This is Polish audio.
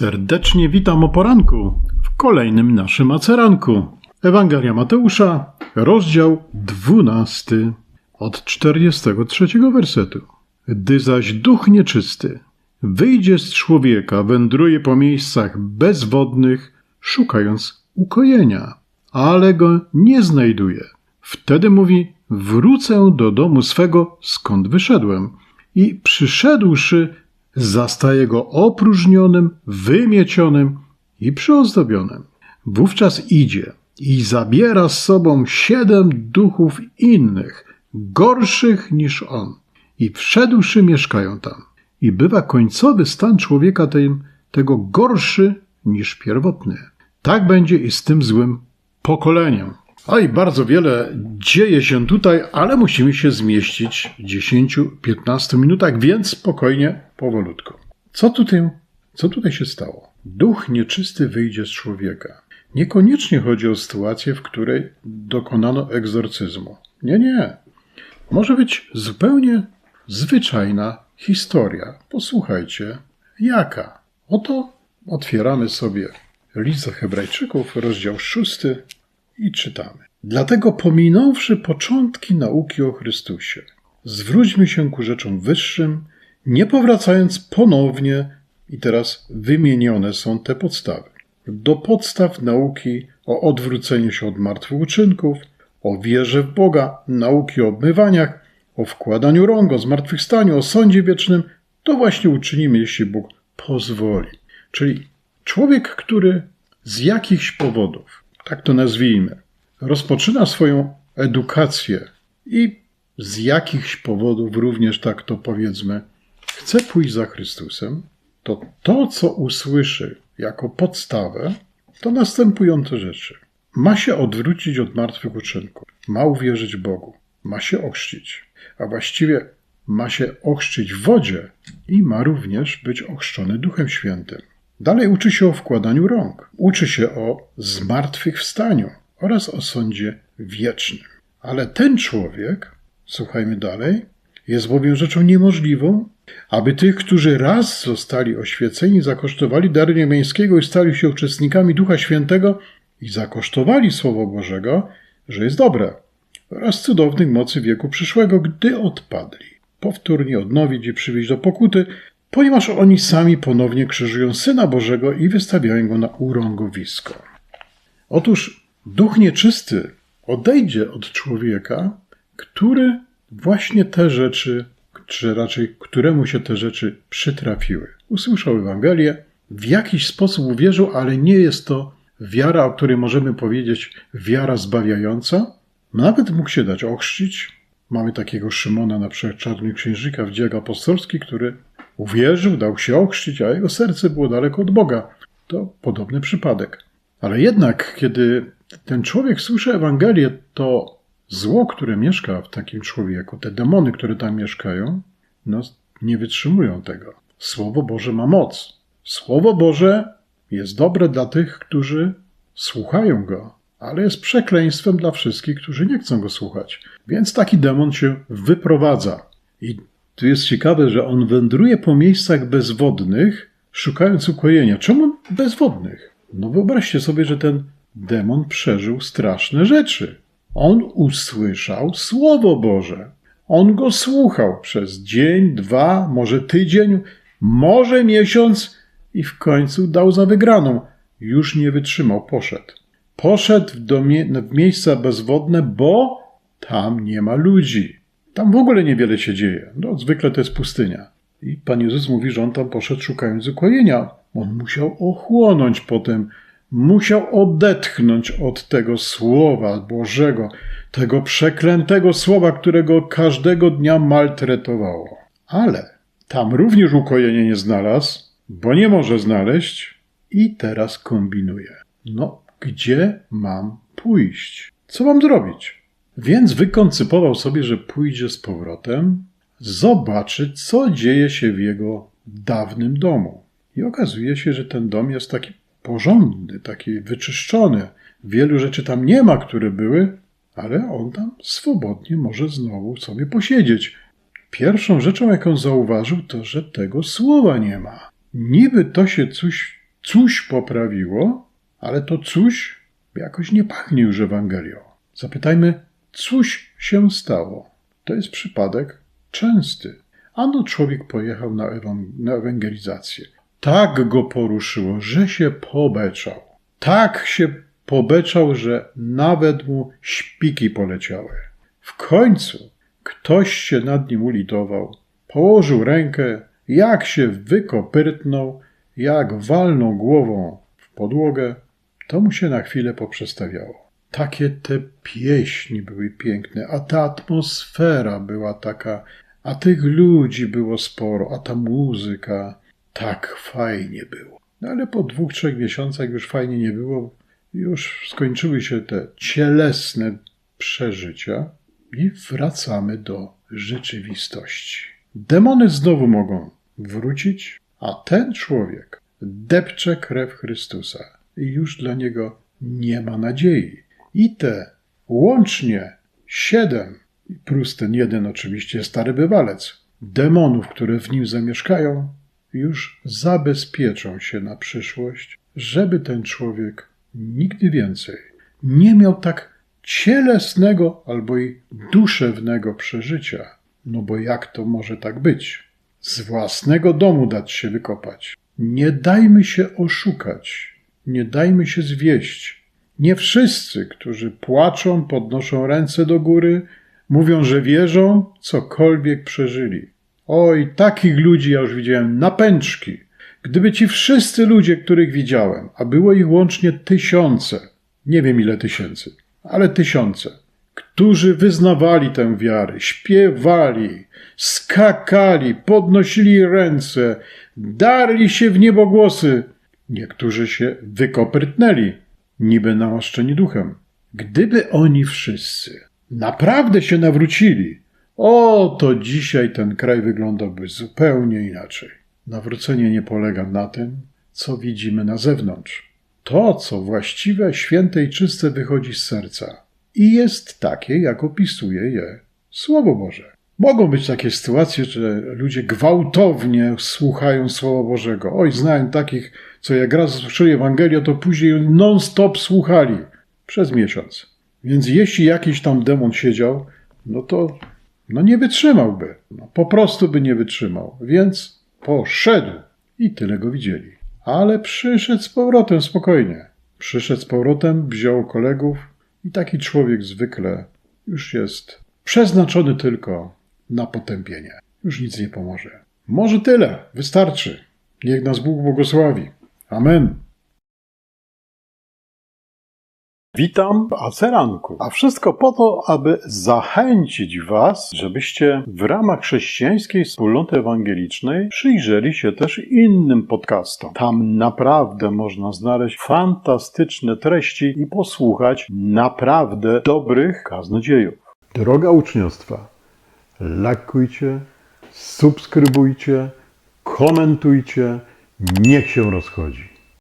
Serdecznie witam o poranku w kolejnym naszym aceranku. Ewangelia Mateusza, rozdział 12, od 43 wersetu. Gdy zaś duch nieczysty wyjdzie z człowieka, wędruje po miejscach bezwodnych, szukając ukojenia, ale go nie znajduje. Wtedy mówi: Wrócę do domu swego, skąd wyszedłem. I przyszedłszy, zastaje go opróżnionym, wymiecionym i przyozdobionym. Wówczas idzie i zabiera z sobą siedem duchów innych, gorszych niż on, i wszedłszy mieszkają tam. I bywa końcowy stan człowieka tym, tego gorszy niż pierwotny. Tak będzie i z tym złym pokoleniem. Oj, bardzo wiele dzieje się tutaj, ale musimy się zmieścić w 10-15 minutach, więc spokojnie, powolutku. Co tutaj, co tutaj się stało? Duch nieczysty wyjdzie z człowieka. Niekoniecznie chodzi o sytuację, w której dokonano egzorcyzmu. Nie, nie. Może być zupełnie zwyczajna historia. Posłuchajcie, jaka? Oto otwieramy sobie list do Hebrajczyków, rozdział 6, i czytamy. Dlatego pominąwszy początki nauki o Chrystusie, zwróćmy się ku rzeczom wyższym, nie powracając ponownie, i teraz wymienione są te podstawy, do podstaw nauki o odwróceniu się od martwych uczynków, o wierze w Boga, nauki o obmywaniach, o wkładaniu rąk, o zmartwychwstaniu, o sądzie wiecznym, to właśnie uczynimy, jeśli Bóg pozwoli. Czyli człowiek, który z jakichś powodów tak to nazwijmy, rozpoczyna swoją edukację i z jakichś powodów również tak to powiedzmy, chce pójść za Chrystusem, to to, co usłyszy jako podstawę, to następujące rzeczy. Ma się odwrócić od martwych uczynków, ma uwierzyć Bogu, ma się ochrzcić, a właściwie ma się ochrzcić w wodzie i ma również być ochrzczony Duchem Świętym. Dalej uczy się o wkładaniu rąk, uczy się o zmartwychwstaniu oraz o sądzie wiecznym. Ale ten człowiek, słuchajmy dalej, jest bowiem rzeczą niemożliwą, aby tych, którzy raz zostali oświeceni, zakosztowali daru niebiańskiego i stali się uczestnikami Ducha Świętego i zakosztowali Słowo Bożego, że jest dobre, oraz cudownych mocy wieku przyszłego, gdy odpadli. Powtórnie odnowić i przywieźć do pokuty, ponieważ oni sami ponownie krzyżują Syna Bożego i wystawiają go na urągowisko. Otóż duch nieczysty odejdzie od człowieka, który właśnie te rzeczy, czy raczej któremu się te rzeczy przytrafiły. Usłyszał Ewangelię, w jakiś sposób uwierzył, ale nie jest to wiara, o której możemy powiedzieć wiara zbawiająca. Nawet mógł się dać ochrzcić. Mamy takiego Szymona, na przykład czarny księżyka w dziejach apostolskich, który Uwierzył, dał się ochrzcić, a jego serce było daleko od Boga. To podobny przypadek. Ale jednak, kiedy ten człowiek słyszy Ewangelię, to zło, które mieszka w takim człowieku, te demony, które tam mieszkają, no, nie wytrzymują tego. Słowo Boże ma moc. Słowo Boże jest dobre dla tych, którzy słuchają go, ale jest przekleństwem dla wszystkich, którzy nie chcą go słuchać. Więc taki demon się wyprowadza. I tu jest ciekawe, że on wędruje po miejscach bezwodnych, szukając ukojenia. Czemu bezwodnych? No wyobraźcie sobie, że ten demon przeżył straszne rzeczy. On usłyszał Słowo Boże. On go słuchał przez dzień, dwa, może tydzień, może miesiąc i w końcu dał za wygraną. Już nie wytrzymał, poszedł. Poszedł w, w miejsca bezwodne, bo tam nie ma ludzi. Tam w ogóle niewiele się dzieje. No, zwykle to jest pustynia. I Pan Jezus mówi, że on tam poszedł szukając ukojenia. On musiał ochłonąć potem, musiał odetchnąć od tego słowa Bożego, tego przeklętego słowa, którego każdego dnia maltretowało. Ale tam również ukojenie nie znalazł, bo nie może znaleźć i teraz kombinuje. No, gdzie mam pójść? Co mam zrobić? Więc wykoncypował sobie, że pójdzie z powrotem zobaczyć, co dzieje się w jego dawnym domu. I okazuje się, że ten dom jest taki porządny, taki wyczyszczony. Wielu rzeczy tam nie ma, które były, ale on tam swobodnie może znowu sobie posiedzieć. Pierwszą rzeczą, jaką zauważył, to, że tego słowa nie ma. Niby to się coś coś poprawiło, ale to coś jakoś nie pachnie już Ewangelią. Zapytajmy, cóż się stało? To jest przypadek częsty. Ano człowiek pojechał na, na ewangelizację. Tak go poruszyło, że się pobeczał. Tak się pobeczał, że nawet mu śpiki poleciały. W końcu ktoś się nad nim ulitował, położył rękę, jak się wykopyrtnął, jak walnął głową w podłogę, to mu się na chwilę poprzestawiało. Takie te pieśni były piękne, a ta atmosfera była taka, a tych ludzi było sporo, a ta muzyka tak fajnie było. No ale po dwóch, trzech miesiącach już fajnie nie było, już skończyły się te cielesne przeżycia i wracamy do rzeczywistości. Demony znowu mogą wrócić, a ten człowiek depcze krew Chrystusa i już dla niego nie ma nadziei. I te łącznie siedem, plus ten jeden oczywiście stary bywalec, demonów, które w nim zamieszkają, już zabezpieczą się na przyszłość, żeby ten człowiek nigdy więcej nie miał tak cielesnego albo i duszewnego przeżycia. No bo jak to może tak być? Z własnego domu dać się wykopać. Nie dajmy się oszukać, nie dajmy się zwieść. Nie wszyscy, którzy płaczą, podnoszą ręce do góry, mówią, że wierzą, cokolwiek przeżyli. Oj, takich ludzi ja już widziałem na pęczki. Gdyby ci wszyscy ludzie, których widziałem, a było ich łącznie tysiące, nie wiem ile tysięcy, ale tysiące, którzy wyznawali tę wiarę, śpiewali, skakali, podnosili ręce, darli się w niebogłosy. Niektórzy się wykoprytnęli, niby namaszczeni duchem. Gdyby oni wszyscy naprawdę się nawrócili, o, to dzisiaj ten kraj wyglądałby zupełnie inaczej. Nawrócenie nie polega na tym, co widzimy na zewnątrz. To, co właściwe, święte i czyste wychodzi z serca i jest takie, jak opisuje je Słowo Boże. Mogą być takie sytuacje, że ludzie gwałtownie słuchają Słowa Bożego. Oj, znałem takich, co jak raz słyszeli Ewangelię, to później non-stop słuchali przez miesiąc. Więc jeśli jakiś tam demon siedział, no to no nie wytrzymałby. No, po prostu by nie wytrzymał. Więc poszedł i tyle go widzieli. Ale przyszedł z powrotem spokojnie. Przyszedł z powrotem, wziął kolegów i taki człowiek zwykle już jest przeznaczony tylko na potępienie. Już nic nie pomoże. Może tyle, wystarczy. Niech nas Bóg błogosławi. Amen. Witam w Aceranku, a wszystko po to, aby zachęcić Was, żebyście w ramach chrześcijańskiej wspólnoty ewangelicznej przyjrzeli się też innym podcastom. Tam naprawdę można znaleźć fantastyczne treści i posłuchać naprawdę dobrych kaznodziejów. Droga uczniostwa, lajkujcie, subskrybujcie, komentujcie, niech się rozchodzi.